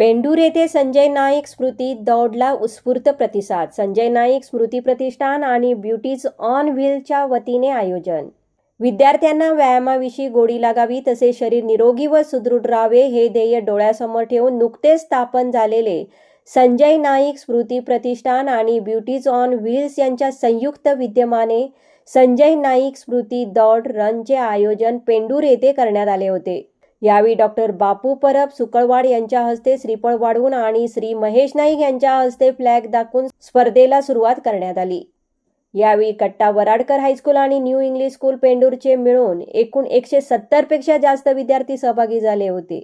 पेंडूर येथे संजय नाईक स्मृती दौडला उत्स्फूर्त प्रतिसाद. संजय नाईक स्मृती प्रतिष्ठान आणि ब्युटीज ऑन व्हीलच्या वतीने आयोजन. विद्यार्थ्यांना व्यायामाविषयी गोडी लागावी तसे शरीर निरोगी व सुदृढ राहावे हे ध्येय डोळ्यासमोर ठेवून नुकतेच स्थापन झालेले संजय नाईक स्मृती प्रतिष्ठान आणि ब्युटीज ऑन व्हील्स यांच्या संयुक्त विद्यमाने संजय नाईक स्मृती दौड रनचे आयोजन पेंडूर येथे करण्यात आले होते. यावेळी डॉक्टर बापू परब सुकळवाड यांच्या हस्ते श्रीफळ वाढवून आणि श्री महेश नाईक यांच्या हस्ते फ्लॅग दाखवून स्पर्धेला सुरुवात करण्यात आली. यावेळी कट्टा वराडकर हायस्कूल आणि न्यू इंग्लिश स्कूल पेंडूरचे मिळून एकूण एकशे सत्तरपेक्षा जास्त विद्यार्थी सहभागी झाले होते.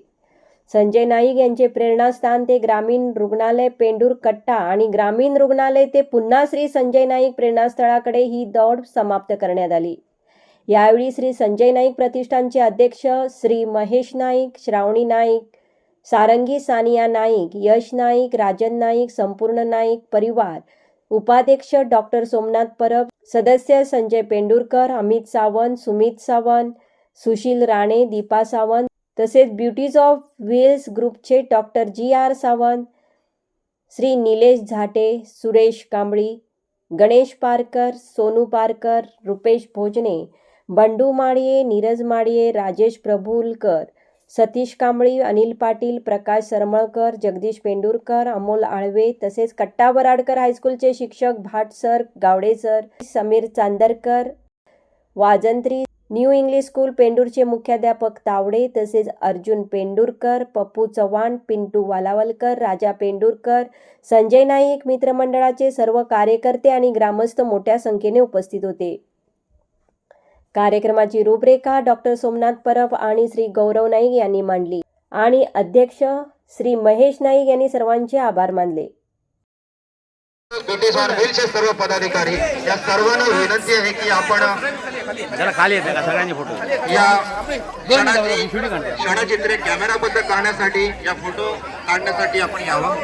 संजय नाईक यांचे प्रेरणास्थान ते ग्रामीण रुग्णालय पेंडूर कट्टा आणि ग्रामीण रुग्णालय ते पुन्हा श्री संजय नाईक प्रेरणास्थळाकडे ही दौड समाप्त करण्यात आली. यावेळी श्री संजय नाईक प्रतिष्ठानचे अध्यक्ष श्री महेश नाईक श्रावणी नाईक सारंगी सानिया नाईक यश नाईक राजन नाईक संपूर्ण नाईक परिवार उपाध्यक्ष डॉक्टर सोमनाथ परब सदस्य संजय पेंडुरकर अमित सावंत सुमित सावंत सुशील राणे दीपा सावंत तसेच ब्युटीज ऑफ व्हील्स ग्रुपचे doctor G R Sawant Shri Nilesh Zate Suresh Kambli Ganesh Parkar Sonu Parkar Rupesh Bhojane Bandu Maliye Neeraj Maliye Rajesh Prabhulkar Satish Kambli Anil Patil Prakash Saramalkar Jagdish Pendurkar Amol Alve तसेच कट्टा बराडकर हायस्कूलचे शिक्षक Bhat sir Gawade sir Sameer Chandarkar वाजंत्री new English school पेंडूरचे मुख्याध्यापक तावडे तसेच अर्जुन पेंडुरकर पप्पू चव्हाण पिंटू वालावलकर राजा पेंडुरकर संजय नाईक मित्रमंडळाचे सर्व कार्यकर्ते आणि ग्रामस्थ मोठ्या संख्येने उपस्थित होते. कार्यक्रमाची रूपरेखा डॉक्टर सोमनाथ परब आणि श्री गौरव नाईक यांनी मांडली. आणि अध्यक्ष श्री महेश नाईक यांनी सर्वांचे आभार मानले. सर्व पदाधिकारी या सर्वांना विनंती आहे की आपण जरा खाली येते का? सगळ्यांचे फोटो या क्षणाची क्षणचित्रे कॅमेराबद्ध करण्यासाठी या फोटो काढण्यासाठी आपण यावं.